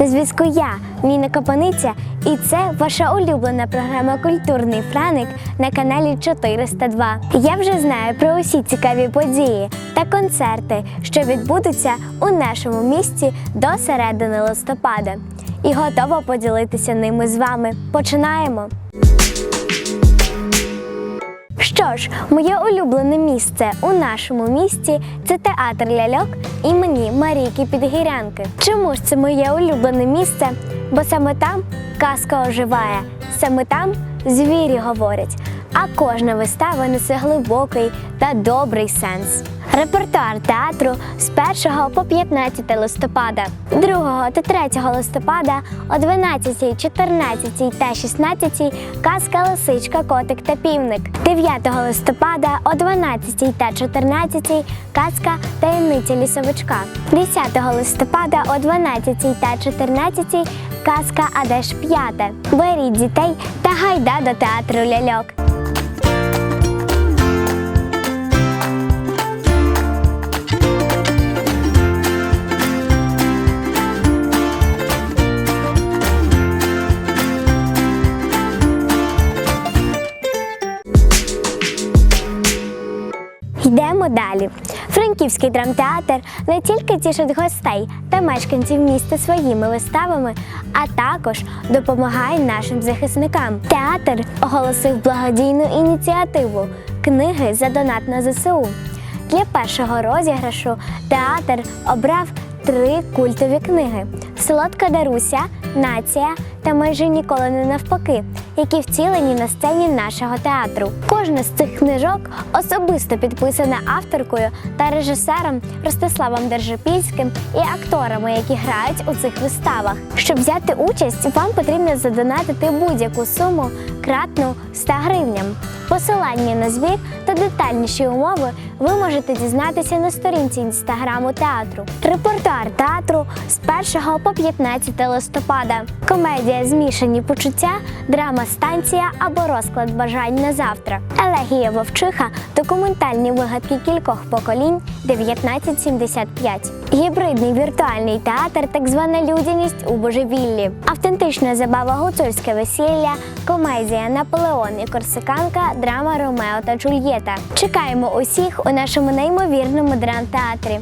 На зв'язку я, Ніна Копаниця, і це ваша улюблена програма Культурний Франик на каналі 402. Я вже знаю про усі цікаві події та концерти, що відбудуться у нашому місті до середини листопада. І готова поділитися ними з вами. Починаємо! Що ж, моє улюблене місце у нашому місті це театр ляльок імені Марійки Підгірянки. Чому ж це моє улюблене місце? Бо саме там казка оживає, саме там звірі говорять, а кожна вистава несе глибокий та добрий сенс. Репертуар театру з 1 по 15 листопада, 2 та 3 листопада о 12, 14 та 16 казка Лисичка, Котик та Півник. 9 листопада о 12 та 14 казка Таємниця лісовичка. 10 листопада о 12 та 14 казка Адеш п'яте. Беріть дітей та гайда до театру ляльок. Йдемо далі. Франківський драмтеатр не тільки тішить гостей та мешканців міста своїми виставами, а також допомагає нашим захисникам. Театр оголосив благодійну ініціативу книги за донат на ЗСУ. Для першого розіграшу театр обрав три культові книги: Солодка Даруся, Нація та майже ніколи не навпаки, які втілені на сцені нашого театру. Кожна з цих книжок особисто підписана авторкою та режисером Ростиславом Держипільським і акторами, які грають у цих виставах. Щоб взяти участь, вам потрібно задонатити будь-яку суму кратну 100 гривням. Посилання на збір та детальніші умови ви можете дізнатися на сторінці інстаграму театру. Репертуар театру з 1 по 15 листопада. Комедія Змішані почуття, драма станція або розклад бажань на завтра. Елегія Вовчиха, документальні вигадки кількох поколінь 1975. Гібридний віртуальний театр, так звана людяність у божевіллі. Автентична забава гуцульське весілля, комедія Наполеон і Корсиканка, драма Ромео та Джульєта. Чекаємо усіх у нашому неймовірному драмтеатрі.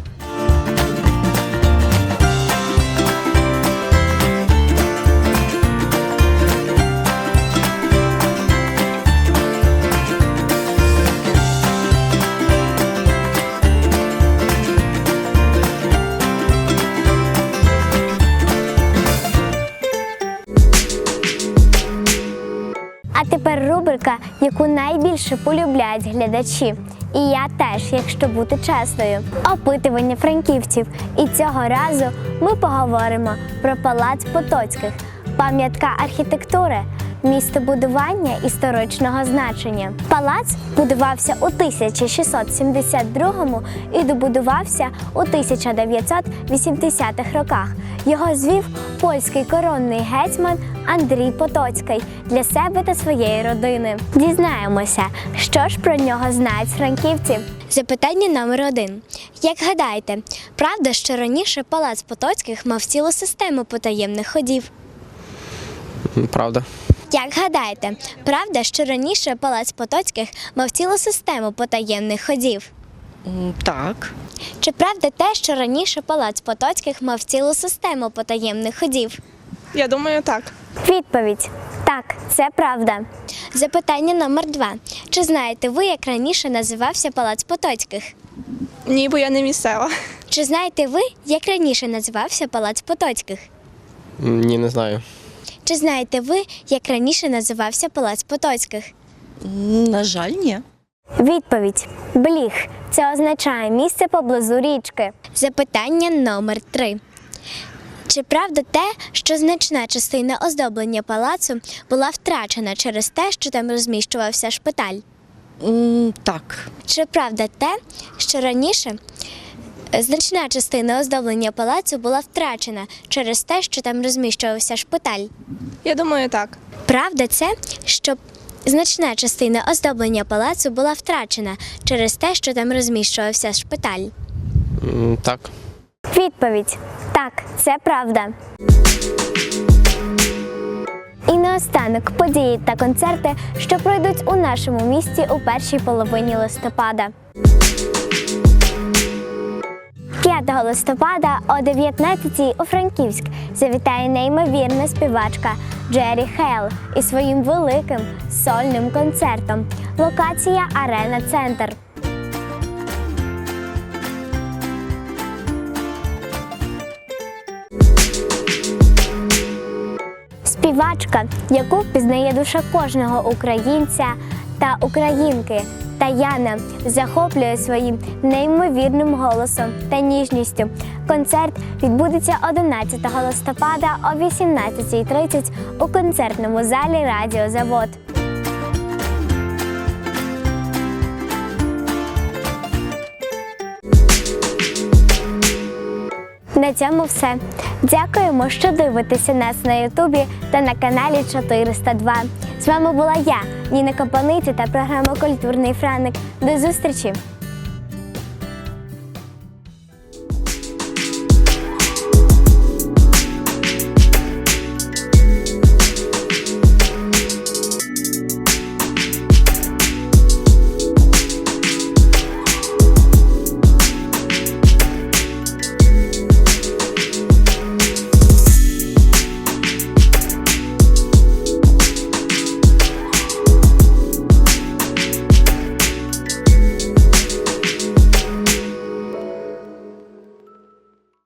Тепер рубрика, яку найбільше полюбляють глядачі. І я теж, якщо бути чесною, опитування франківців. І цього разу ми поговоримо про палац Потоцьких, пам'ятка архітектури, містобудування історичного значення. Палац будувався у 1672 і добудувався у 1980-х роках. Його звів польський коронний гетьман Андрій Потоцький для себе та своєї родини. Дізнаємося, що ж про нього знають франківці. Запитання номер один. Як гадаєте, правда, що раніше палац Потоцьких мав цілу систему потаємних ходів? Правда. Як гадаєте, правда, що раніше палац Потоцьких мав цілу систему потаємних ходів? Так, Чи правда те, що раніше палац Потоцьких мав цілу систему потаємних ходів? Я думаю, так. Відповідь так, це правда. Запитання номер два. Чи знаєте ви, як раніше називався палац Потоцьких? Ні, бо я не місцева. Чи знаєте ви, як раніше називався палац Потоцьких? Ні, не знаю. Чи знаєте ви, як раніше називався палац Потоцьких? На жаль, ні. Відповідь Бліг. Це означає місце поблизу річки. Запитання номер три. Чи правда те, що значна частина оздоблення палацу була втрачена через те, що там розміщувався шпиталь? М, Так, Чи правда те, що раніше значна частина оздоблення палацу була втрачена через те, що там розміщувався шпиталь? Я думаю, так. Правда це, що значна частина оздоблення палацу була втрачена через те, що там розміщувався шпиталь? М, Так. Відповідь Так, це правда. І наостанок події та концерти, що пройдуть у нашому місті у першій половині листопада. 5 листопада о 19-й у Франківськ завітає неймовірна співачка Джері Хейл із своїм великим сольним концертом. Локація Арена Центр. Співачка, яку пізнає душа кожного українця та українки. Таяна захоплює своїм неймовірним голосом та ніжністю. Концерт відбудеться 11 листопада о 18.30 у концертному залі Радіозавод. На цьому все. Дякуємо, що дивитеся нас на Ютубі та на каналі 402. З вами була я, Ніна Капаниці та програма Культурний Франик. До зустрічі!